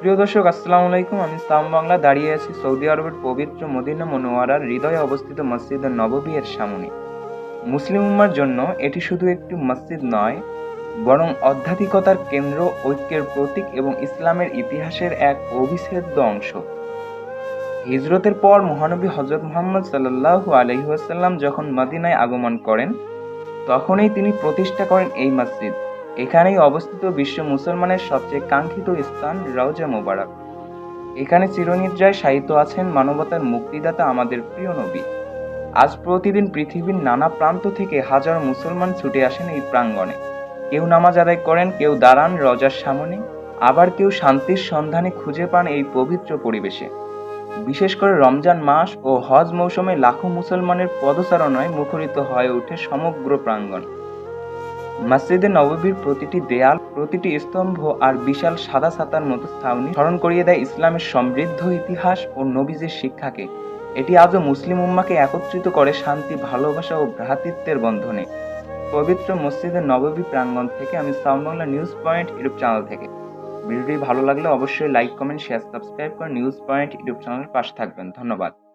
প্রিয় দর্শক, আসসালামু আলাইকুম। আমি সাম বাংলা, দাঁড়িয়ে আছি সৌদি আরবের পবিত্র মদিনা মনোয়ারার হৃদয়ে অবস্থিত মসজিদের নববী এর সামনে। মুসলিম উম্মার জন্য এটি শুধু একটি মসজিদ নয়, বরং আধ্যাত্মিকতার কেন্দ্র, ঐক্যের প্রতীক এবং ইসলামের ইতিহাসের এক অবিচ্ছেদ্য অংশ। হিজরতের পর মহানবী হজরত মোহাম্মদ সাল্লাল্লাহু আলহিহাসাল্লাম যখন মদিনায় আগমন করেন, তখনই তিনি প্রতিষ্ঠা করেন এই মসজিদ। এখানেই অবস্থিত বিশ্ব মুসলমানের সবচেয়ে কাঙ্ক্ষিত স্থান রওজা মোবারক। এখানে চিরনিদ্রায় শায়িত আছেন মানবতার মুক্তিদাতা আমাদের প্রিয় নবী। আজ প্রতিদিন পৃথিবীর নানা প্রান্ত থেকে হাজার মুসলমান ছুটে আসেন এই প্রাঙ্গণে। কেউ নামাজ আদায় করেন, কেউ দাঁড়ান রজার সামনে, আবার কেউ শান্তির সন্ধানে খুঁজে পান এই পবিত্র পরিবেশে। বিশেষ করে রমজান মাস ও হজ মৌসুমে লাখো মুসলমানের পদচারণায় মুখরিত হয়ে ওঠে সমগ্র প্রাঙ্গণ। মসজিদে নববীর প্রতিটি দেয়াল, প্রতিটি স্তম্ভ আর বিশাল সাদা সাতার মতো ছাউনি স্মরণ করিয়ে দেয় ইসলামের সমৃদ্ধ ইতিহাস ও নবীজের শিক্ষাকে। এটি আজও মুসলিম উম্মাকে একত্রিত করে শান্তি, ভালোবাসা ও ভ্রাতৃত্বের বন্ধনে। পবিত্র মসজিদের নববী প্রাঙ্গণ থেকে আমি sound Bangla news point YouTube channel থেকে। ভিডিওটি ভালো লাগলে অবশ্যই লাইক, কমেন্ট, শেয়ার, সাবস্ক্রাইব করে নিউজ পয়েন্ট ইউটিউব চ্যানেলের পাশে থাকবেন। ধন্যবাদ।